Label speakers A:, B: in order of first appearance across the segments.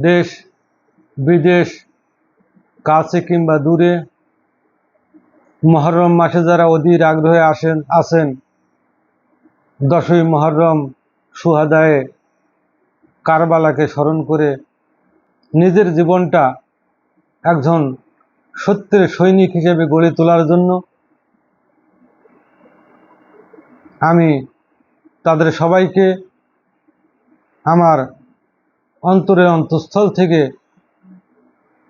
A: দেশ, বিদেশ, কাছে কিংবা দূরে, মহরম মাসে যারা অধীর আগ্রহে আসেন আসেন, দশই মহরম সুহাদায়ে কারবালাকে স্মরণ করে নিজের জীবনটা একজন সত্যের সৈনিক হিসেবে গড়ে তোলার জন্য আমি তাদের সবাইকে আমার অন্তরের অন্তঃস্থল থেকে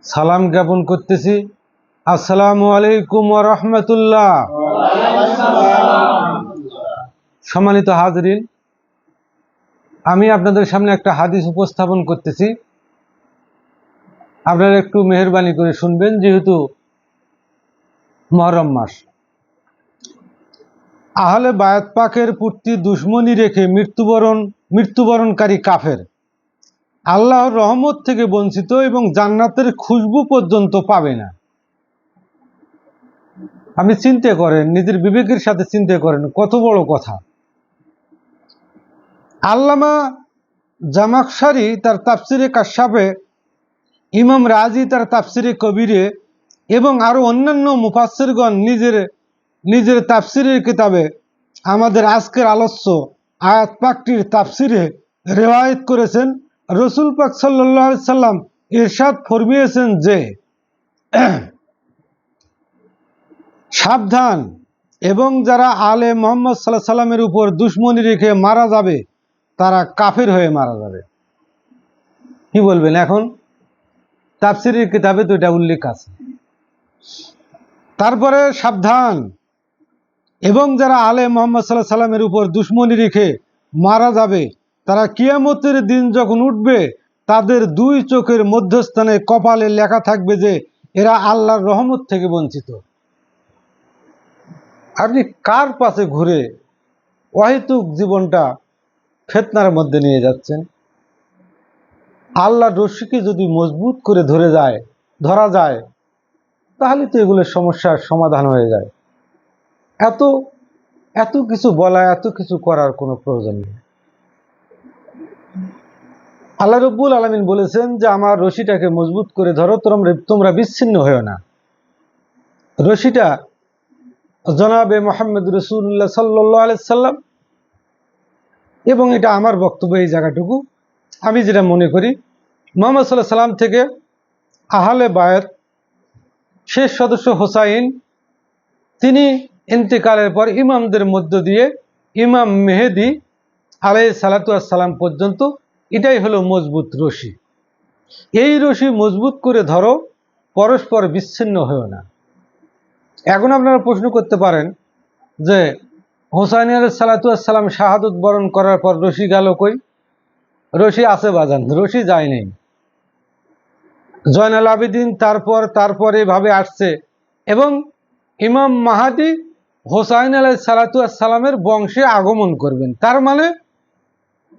A: সালাম জ্ঞাপন করতেছি। আসসালামু আলাইকুম রহমতুল্লাহ। সম্মানিত হাজরিন, আমি আপনাদের সামনে একটা হাদিস উপস্থাপন করতেছি। আপনারা একটু মেহরবানি করে শুনবেন, যেহেতু মহরম মাস। আহলে বায়াত পাকের পূর্তি দুশ্মনী রেখে মৃত্যুবরণ, মৃত্যুবরণকারী কাফের। আল্লাহর রহমত থেকে বঞ্চিত এবং জান্নাতের খুশবু পর্যন্ত পাবে না। আপনি চিন্তা করেন, নিজের বিবেকের সাথে চিন্তা করেন, কত বড় কথা। আল্লামা জামাকসারি তার তাফসিরে কাশ্যাপে ইমাম রাজি তার তাফসিরে কবিরে এবং আরও অন্যান্য মুফাসিরগণ নিজের নিজের তাফসিরের কিতাবে আমাদের আজকের আলস্য আয়াত পাকটির তাফসিরে রেওয়ায়ত করেছেন। রসুল পাক সাল্লাম ইরশাদ ফরমিয়েছেন যে, সাবধান এবং যারা আলে মোহাম্মদ সাল্লাহ সাল্লামের উপর দুশ্মনী রেখে মারা যাবে, তারা কাফের হয়ে মারা যাবে। কি বলবেন এখন? তাফসিরের কিতাবে তো এটা উল্লেখ আছে। তারপরে সাবধান এবং যারা আলে মোহাম্মদ সাল্লাহ সাল্লামের উপর দুশ্মনী রেখে মারা যাবে তারা কিয়ামতের দিন যখন উঠবে, তাদের দুই চোখের মধ্যস্থানে কপালে লেখা থাকবে যে, এরা আল্লাহর রহমত থেকে বঞ্চিত। আপনি কার পাশে ঘুরে অহেতুক জীবনটা ফেতনার মধ্যে নিয়ে যাচ্ছেন? আল্লাহ রশ্মিকে যদি মজবুত করে ধরে যায়, ধরা যায়, তাহলে তো এগুলোর সমস্যার সমাধান হয়ে যায়। এত এত কিছু বলা এত কিছু করার কোনো প্রয়োজন নেই। আল্লাহ রব্বুল আলমিন বলেছেন যে, আমার রশিটাকে মজবুত করে ধরো তোমরা তোমরা বিচ্ছিন্ন হয়েও না। রশিটা জনাবে মোহাম্মদ রসুল্লাহ সাল্লাহ সাল্লাম, এবং এটা আমার বক্তব্য এই জায়গাটুকু। আমি যেটা মনে করি, মোহাম্মদ সাল্লাহ সাল্লাম থেকে আহলে বায়ত, শেষ সদস্য হোসাইন, তিনি ইন্তেকালের পর ইমামদের মধ্য দিয়ে ইমাম মেহেদি আলাই সালাতাম পর্যন্ত এটাই হলো মজবুত রশি। এই রশি মজবুত করে ধরো, পরস্পর বিচ্ছিন্ন হয়েও না। এখন আপনারা প্রশ্ন করতে পারেন যে, হোসাইন আলাই সালাতাম শাহাদত বরণ করার পর রশি গেল কই? রশি আছে বাজান, রশি যায় নেই জয়নাল আবেদিন তারপর তারপর এভাবে আসছে এবং ইমাম মাহাদি হোসাইন আলাই সালাতামের বংশে আগমন করবেন। তার মানে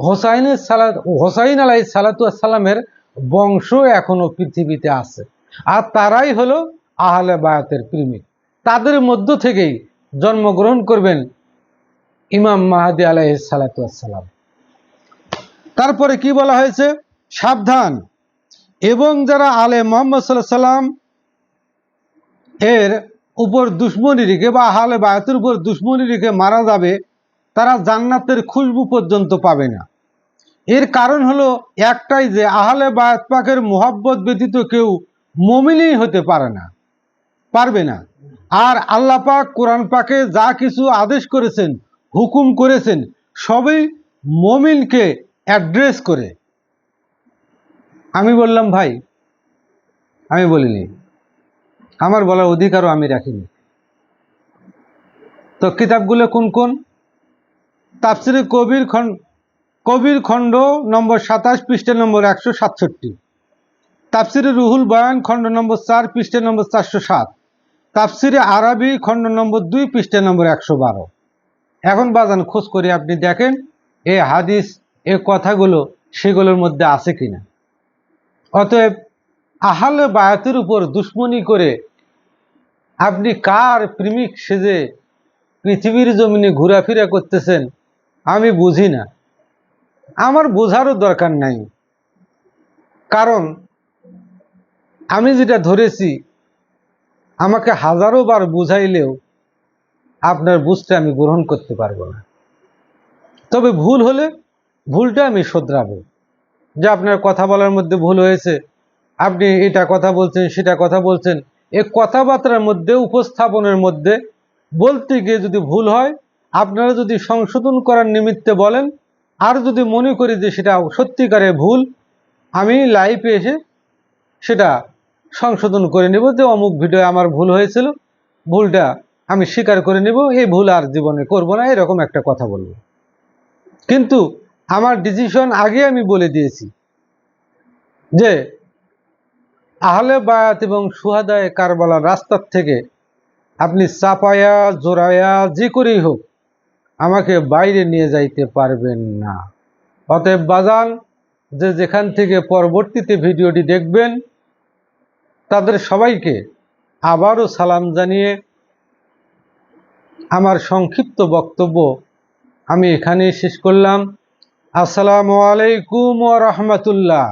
A: হোসাইনের সালাত হোসাইন আলাই সালাতামের বংশ এখনও পৃথিবীতে আছে। আর তারাই হলো আহলে বায়াতের প্রেমিক। তাদের মধ্য থেকেই জন্মগ্রহণ করবেন ইমাম মাহাদি আলাই সালাতাম তারপরে কি বলা হয়েছে? সাবধান। এবং যারা আলে মোহাম্মদ সাল্লাহ সাল্লাম এর উপর দুশ্মনী রেখে বা আহলে বায়াতের উপর দুশ্মনী রেখে মারা যাবে, তারা জান্নাতের খুশবু পর্যন্ত পাবে না। এর কারণ হলো একটাই যে আহলে বায়াত পাকের মোহাব্বত ব্যতীত কেউ মমিনই হতে পারে না, পারবে না। আর আল্লাহ পাক কোরআন পাকে যা কিছু আদেশ করেছেন, হুকুম করেছেন, সবই মমিনকে অ্যাড্রেস করে। আমি বললাম, ভাই, আমি বলিনি। আমার বলার অধিকারও আমি রাখিনি। তো কিতাবগুলো কোন কোন? তাফসিরে কবির খণ্ড কবির খণ্ড নম্বর সাতাশ, পৃষ্ঠের নম্বর একশো সাতষট্টি। তাফসিরে রুহুল বয়ান খণ্ড নম্বর চার, পৃষ্ঠের নম্বর চারশো সাত। তাফসিরে আরবি খণ্ড নম্বর দুই, পৃষ্ঠের নম্বর একশো বারো। এখন বাজান, খোঁজ করে আপনি দেখেন এ হাদিস, এ কথাগুলো সেগুলোর মধ্যে আছে কিনা। অতএব আহলে বায়াতের উপর দুশ্মনী করে আপনি কার প্রেমিক সেজে পৃথিবীর জমিনে ঘোরাফেরা করতেছেন আমি বুঝি না। আমার বোঝারও দরকার নাই। কারণ আমি যেটা ধরেছি, আমাকে হাজারো বার বুঝাইলেও আপনার বুঝতে আমি গ্রহণ করতে পারব না। তবে ভুল হলে ভুলটা আমি শোধরাবো। যে আপনার কথা বলার মধ্যে ভুল হয়েছে, আপনি এটা কথা বলছেন, সেটা কথা বলছেন এই কথাবার্তার মধ্যে, উপস্থাপনের মধ্যে বলতে গিয়ে যদি ভুল হয়, আপনারা যদি সংশোধন করার নিমিত্তে বলেন আর যদি মনে করি যে সেটা সত্যিকারের ভুল, আমি লাইভে এসে সেটা সংশোধন করে নেব যে অমুক ভিডিও আমার ভুল হয়েছিল, ভুলটা আমি স্বীকার করে নেব, এই ভুল আর জীবনে করব না, এরকম একটা কথা বলব। কিন্তু আমার ডিসিশন আগে আমি বলে দিয়েছি যে আহলে বায়াত এবং সুহাদায় কারবালার রাস্তার থেকে আপনি চাপায়া জোরায়া যে করেই হোক আমাকে বাইরে নিয়ে যাইতে পারবেন না। অতএব বাজান, যে যেখান থেকে পরবর্তীতে ভিডিওটি দেখবেন, তাদের সবাইকে আবারও সালাম জানিয়ে আমার সংক্ষিপ্ত বক্তব্য আমি এখানেই শেষ করলাম। আসসালামু আলাইকুম ওয়া রাহমাতুল্লাহ।